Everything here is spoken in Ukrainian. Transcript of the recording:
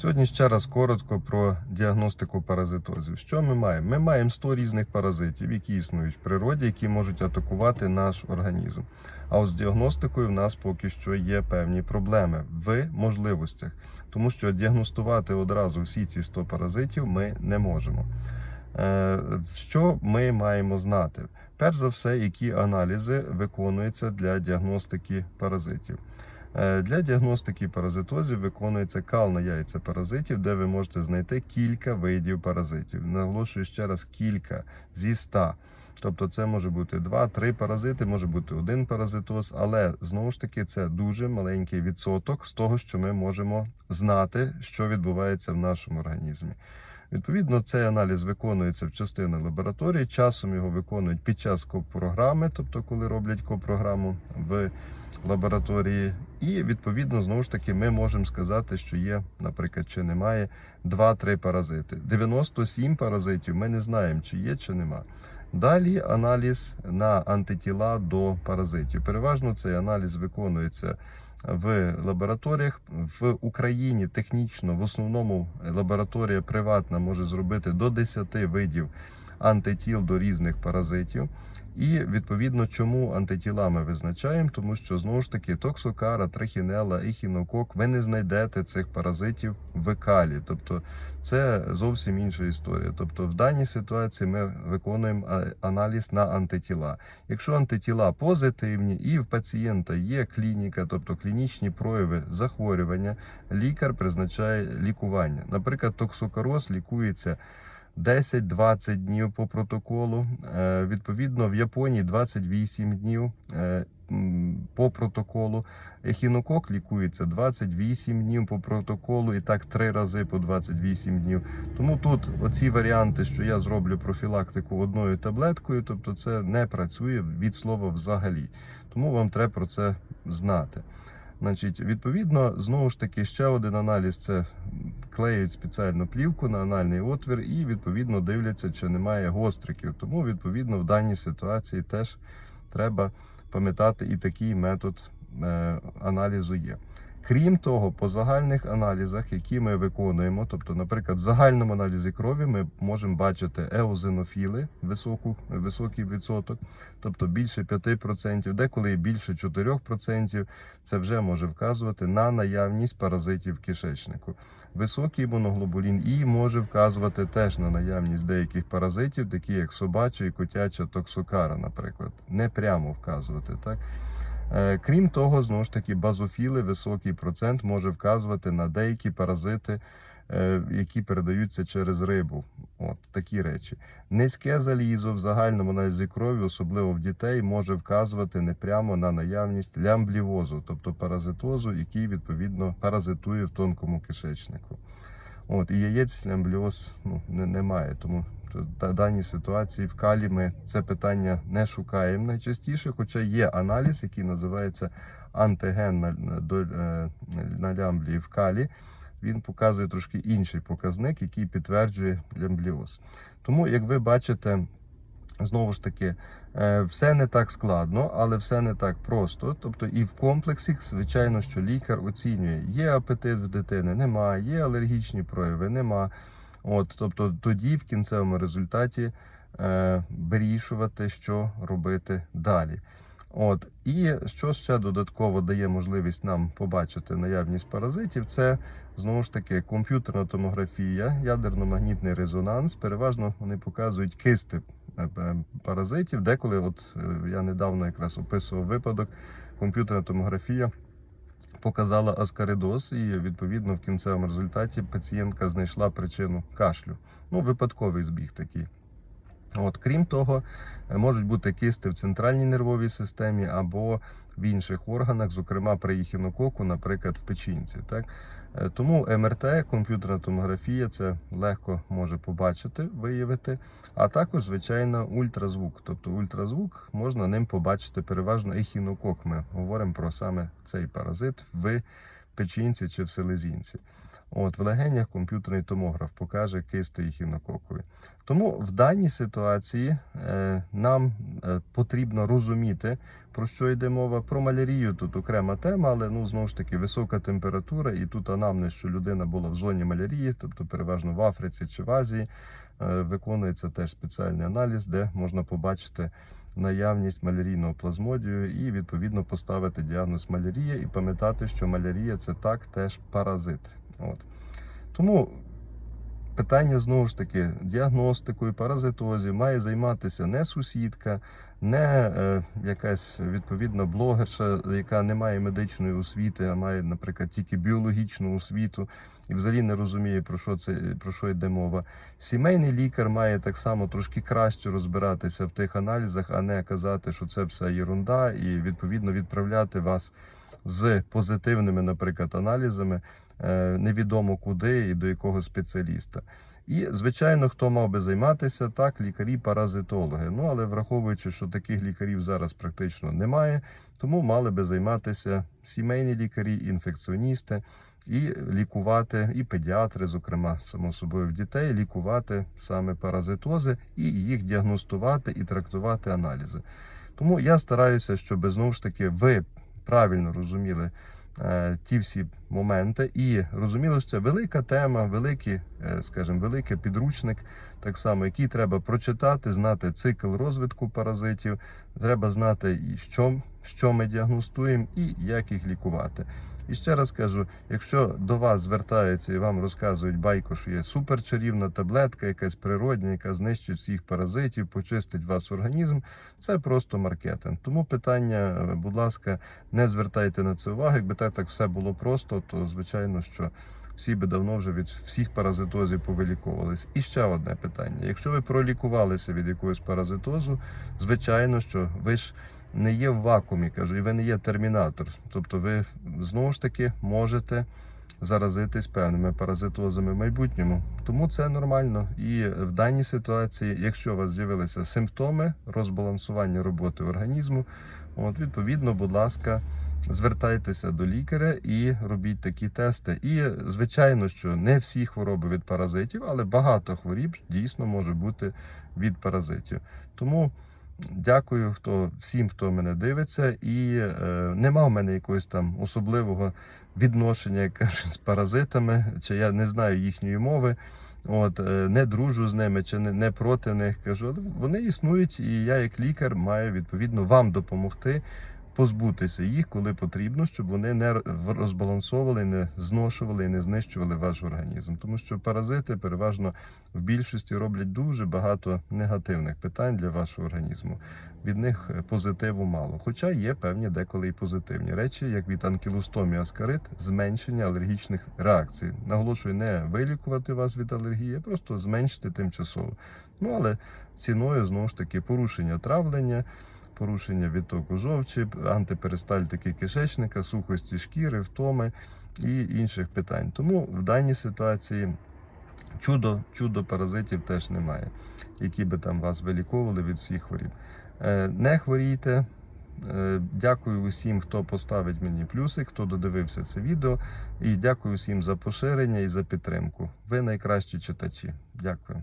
Сьогодні ще раз коротко про діагностику паразитозів. Що ми маємо? Ми маємо 100 різних паразитів, які існують в природі, які можуть атакувати наш організм. А от з діагностикою в нас поки що є певні проблеми в можливостях, тому що діагностувати одразу всі ці 100 паразитів ми не можемо. Е, Що ми маємо знати? Перш за все, які аналізи виконуються для діагностики паразитів. Е, Для діагностики паразитозів виконується кал на яйця паразитів, де ви можете знайти кілька видів паразитів. Наголошую ще раз кілька зі 100. Тобто це може бути 2-3 паразити, може бути один паразитоз, але знову ж таки це дуже маленький відсоток з того, що ми можемо знати, що відбувається в нашому організмі. Відповідно, цей аналіз виконується в частини лабораторії. Часом його виконують під час копрограми, тобто коли роблять копрограму в лабораторії. І відповідно, знову ж таки, ми можемо сказати, що є, наприклад, чи немає 2-3 паразити. 97 паразитів ми не знаємо, чи є, чи нема. Далі аналіз на антитіла до паразитів. Переважно цей аналіз виконується в лабораторіях в Україні. Технічно в основному лабораторія приватна може зробити до 10 видів антитіл до різних паразитів. І відповідно, чому антитіла ми визначаємо, тому що знову ж таки токсокара, трихінела, ехінокок, ви не знайдете цих паразитів в калі. Тобто це зовсім інша історія. Тобто, в даній ситуації ми виконуємо аналіз на антитіла. Якщо антитіла позитивні і в пацієнта є клініка, тобто клінічні прояви захворювання, лікар призначає лікування. Наприклад, токсокароз лікується. 10-20 днів по протоколу. Е, Відповідно, в Японії 28 днів е, по протоколу. Ехінокок лікується 28 днів по протоколу і так три рази по 28 днів. Тому тут оці варіанти, що я зроблю профілактику одною таблеткою, тобто це не працює від слова взагалі. Тому вам треба про це знати. Значить, відповідно, знову ж таки, ще один аналіз це клеють спеціальну плівку на анальний отвір і відповідно дивляться, чи немає гостриків. Тому відповідно в даній ситуації теж треба пам'ятати і такий метод е, аналізу є. Крім того, по загальних аналізах, які ми виконуємо, тобто, наприклад, в загальному аналізі крові ми можемо бачити еозинофіли, високу, високий відсоток, тобто більше 5%, деколи більше 4%. Це вже може вказувати на наявність паразитів кишечнику. Високий моноглобулін І може вказувати теж на наявність деяких паразитів, такі як собача і котяча токсокара, наприклад, не прямо вказувати так. Е, Крім того, знову ж таки, базофіли, високий процент може вказувати на деякі паразити, е, які передаються через рибу. От такі речі. Низьке залізо в загальному аналізі крові, особливо в дітей, може вказувати не прямо на наявність лямблівозу, тобто паразитозу, який відповідно паразитує в тонкому кишечнику. От і яєць лямбліоз ну, не, немає, тому в даній ситуації в калі ми це питання не шукаємо найчастіше, хоча є аналіз, який називається антиген на, на, е, на лямблії в калі. Він показує трошки інший показник, який підтверджує лямбліоз. Тому, як ви бачите, знову ж таки, е, все не так складно, але все не так просто. Тобто, і в комплексі, звичайно, що лікар оцінює, є апетит в дитини, немає, є алергічні прояви, нема. От, тобто тоді в кінцевому результаті е, вирішувати, що робити далі. От, і що ще додатково дає можливість нам побачити наявність паразитів, це знову ж таки комп'ютерна томографія, ядерно-магнітний резонанс. Переважно вони показують кисти е, е, паразитів. Деколи, от е, я недавно якраз описував випадок, комп'ютерна томографія показала аскаридоз, і відповідно в кінцевому результаті пацієнтка знайшла причину кашлю. Ну, випадковий збіг такий. От, крім того, е, можуть бути кисти в центральній нервовій системі або в інших органах, зокрема при їхінококу, наприклад, в печінці. Так? Е, Тому МРТ, комп'ютерна томографія, це легко може побачити, виявити. А також, звичайно, ультразвук. Тобто ультразвук можна ним побачити переважно ехінокок. Ми говоримо про саме цей паразит в печінці чи в селезінці. От в легенях комп'ютерний томограф покаже кисти і хінококові. Тому в даній ситуації е, нам потрібно розуміти, про що йде мова. Про малярію тут окрема тема, але ну знову ж таки висока температура, і тут анамнез, що людина була в зоні малярії, тобто переважно в Африці чи в Азії. е, Виконується теж спеціальний аналіз, де можна побачити наявність малярійного плазмодію і відповідно поставити діагноз малярія і пам'ятати, що малярія це так теж паразит. От. Тому питання знову ж таки діагностикою, паразитозів має займатися не сусідка, не е, якась відповідна блогерша, яка не має медичної освіти, а має, наприклад, тільки біологічну освіту і взагалі не розуміє, про що це про що йде мова. Сімейний лікар має так само трошки краще розбиратися в тих аналізах, а не казати, що це все єрунда, і відповідно відправляти вас з позитивними, наприклад, аналізами е, невідомо куди і до якого спеціаліста. І, звичайно, хто мав би займатися, так, лікарі-паразитологи. Ну, але враховуючи, що таких лікарів зараз практично немає, тому мали би займатися сімейні лікарі, інфекціоністи і лікувати, і педіатри, зокрема, само собою в дітей, лікувати саме паразитози і їх діагностувати і трактувати аналізи. Тому я стараюся, щоб знову ж таки ви правильно розуміли е, ті всі моменти. І розуміли, що це велика тема, великий, е, скажімо, великий підручник, так само, який треба прочитати, знати цикл розвитку паразитів, треба знати, що, що ми діагностуємо і як їх лікувати. І ще раз кажу: якщо до вас звертаються і вам розказують байку, що є суперчарівна таблетка, якась природня, яка знищить всіх паразитів, почистить ваш організм, це просто маркетинг. Тому питання, будь ласка, не звертайте на це увагу. Якби так, так все було просто, то звичайно, що всі би давно вже від всіх паразитозів повиліковувались. І ще одне питання: якщо ви пролікувалися від якогось паразитозу, звичайно, що ви ж не є в вакуумі, кажу, і ви не є термінатор. Тобто, ви знову ж таки можете заразитись певними паразитозами в майбутньому. Тому це нормально. І в даній ситуації, якщо у вас з'явилися симптоми розбалансування роботи організму, от відповідно, будь ласка. Звертайтеся до лікаря і робіть такі тести. І звичайно, що не всі хвороби від паразитів, але багато хворіб дійсно може бути від паразитів. Тому дякую хто всім, хто мене дивиться, і е, нема в мене якогось там особливого відношення, як з паразитами, чи я не знаю їхньої мови. От е, не дружу з ними чи не, не проти них. Кажу, вони існують, і я, як лікар, маю відповідно вам допомогти позбутися їх, коли потрібно, щоб вони не розбалансовували, не зношували і не знищували ваш організм. Тому що паразити переважно в більшості роблять дуже багато негативних питань для вашого організму. Від них е, позитиву мало. Хоча є певні деколи і позитивні речі, як від анкілостомії аскарит, зменшення алергічних реакцій. Наголошую, не вилікувати вас від алергії, а просто зменшити тимчасово. Ну але ціною знову ж таки порушення травлення порушення відтоку жовчі, антиперистальтики кишечника, сухості шкіри, втоми і інших питань. Тому в даній ситуації чудо, чудо паразитів теж немає, які би там вас виліковували від всіх хворіб. Е, Не хворійте. Е, Дякую усім, хто поставить мені плюсик, хто додивився це відео. І дякую всім за поширення і за підтримку. Ви найкращі читачі. Дякую.